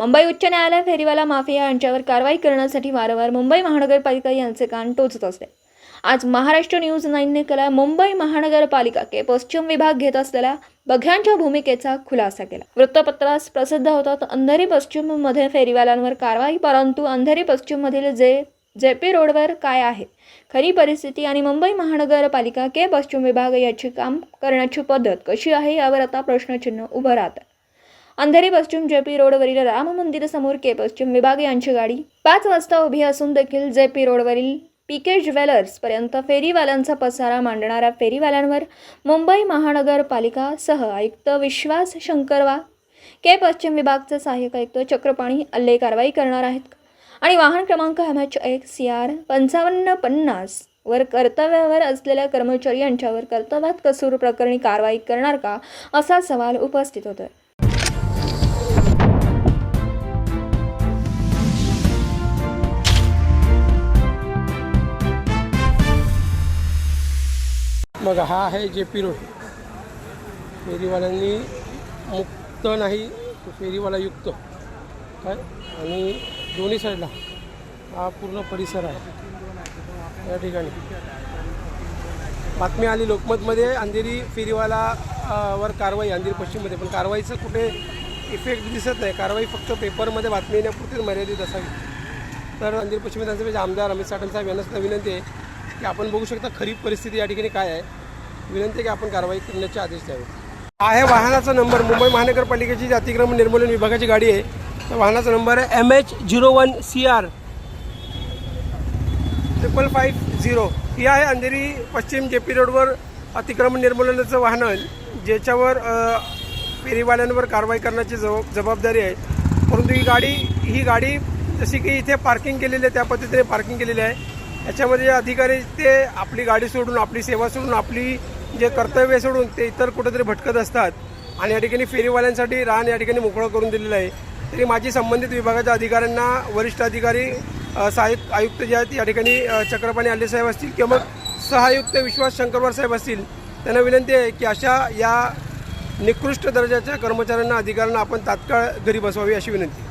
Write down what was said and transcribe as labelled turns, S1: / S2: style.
S1: मुंबई उच्च न्यायालय फेरीवाला माफिया यांच्यावर कारवाई करण्यासाठी वारंवार मुंबई महानगरपालिका यांचे कान टोचत असते आज महाराष्ट्र न्यूज नाईनने केला मुंबई महानगरपालिका के पश्चिम विभाग घेत असलेल्या बघ्यांच्या भूमिकेचा खुलासा केला. वृत्तपत्रास प्रसिद्ध होतात अंधेरी पश्चिममध्ये फेरीवाल्यांवर कारवाई परंतु अंधेरी पश्चिम मधील जे जे पी रोडवर काय आहे खरी परिस्थिती आणि मुंबई महानगरपालिका के पश्चिम विभाग याची काम करण्याची पद्धत कशी आहे यावर आता प्रश्नचिन्ह उभं राहतं. अंधेरी पश्चिम जे पी रोडवरील राम मंदिरासमोर के पश्चिम विभाग यांची गाडी. पाच वाजता उभी असून देखील जे पी रोडवरील पी के ज्वेलर्स पर्यंत फेरीवाल्यांचा पसारा मांडणाऱ्या फेरीवाल्यांवर मुंबई महानगरपालिकासह आयुक्त विश्वास शंकरवा के पश्चिम विभागचे सहाय्यक आयुक्त चक्रपाणी अल्ले कारवाई करणार आहेत. आणि वाहन क्रमांक एम एच एक सी आर पंचावन्न पन्नास वर कर्तव्यावर असलेल्या कर्मचारी यांच्यावर कर्तव्यात कसूर प्रकरणी कारवाई करणार का असा सवाल उपस्थित होतोय.
S2: मग हा आहे जे पी रोड. फेरीवाल्यांनी मुक्त नाही फेरीवाला युक्त. काय? आणि दोन्ही साईडला हा पूर्ण परिसर आहे. या ठिकाणी. बातमी आली लोकमतमध्ये अंधेरी फेरीवाला वर कारवाई अंधेरी पश्चिममध्ये. पण कारवाईचं कुठे इफेक्ट दिसत नाही. कारवाई फक्त पेपरमध्ये बातमी येण्यापुरतीच मर्यादित असावी. तर अंधेरी पश्चिम विधानसभेचे आमदार अमित साठन साहेब यांना सुद्धा विनंती आहे. की आपण बघू शकता खरी परिस्थिती या ठिकाणी काय आहे. विनंती की आपण कारवाई करण्याचे आदेश द्यावे. आहे वाहनाचा नंबर. मुंबई महानगरपालिकेची जी अतिक्रमण निर्मूलन विभागाची गाडी आहे त्या वाहनाचा नंबर आहे M H zero one C R triple five zero ही आहे अंधेरी पश्चिम जे पी रोडवर अतिक्रमण निर्मूलनाचं वाहन ज्याच्यावर फेरीवाल्यांवर कारवाई करण्याची जब जबाबदारी आहे. परंतु ही गाडी ही गाडी जशी की इथे पार्किंग केलेली आहे त्या पद्धतीने पार्किंग केलेली आहे. याच्यामध्ये जे अधिकारी ते आपली गाडी सोडून आपली सेवा सोडून आपली जे कर्तव्य सोडून ते इतर कुठेतरी भटकत असतात. आणि या ठिकाणी फेरीवाल्यांसाठी रान या ठिकाणी मोकळं करून दिलेलं आहे. तरी माझी संबंधित विभागाच्या अधिकाऱ्यांना वरिष्ठ अधिकारी अ, सहाय्यक आयुक्त जे आहेत या ठिकाणी चक्रपाणी आले साहेब असतील किंवा मग सहायुक्त विश्वास शंकरवार साहेब असतील त्यांना विनंती आहे की अशा या निकृष्ट दर्जाच्या कर्मचाऱ्यांना अधिकाऱ्यांना आपण तात्काळ घरी बसवावी अशी विनंती.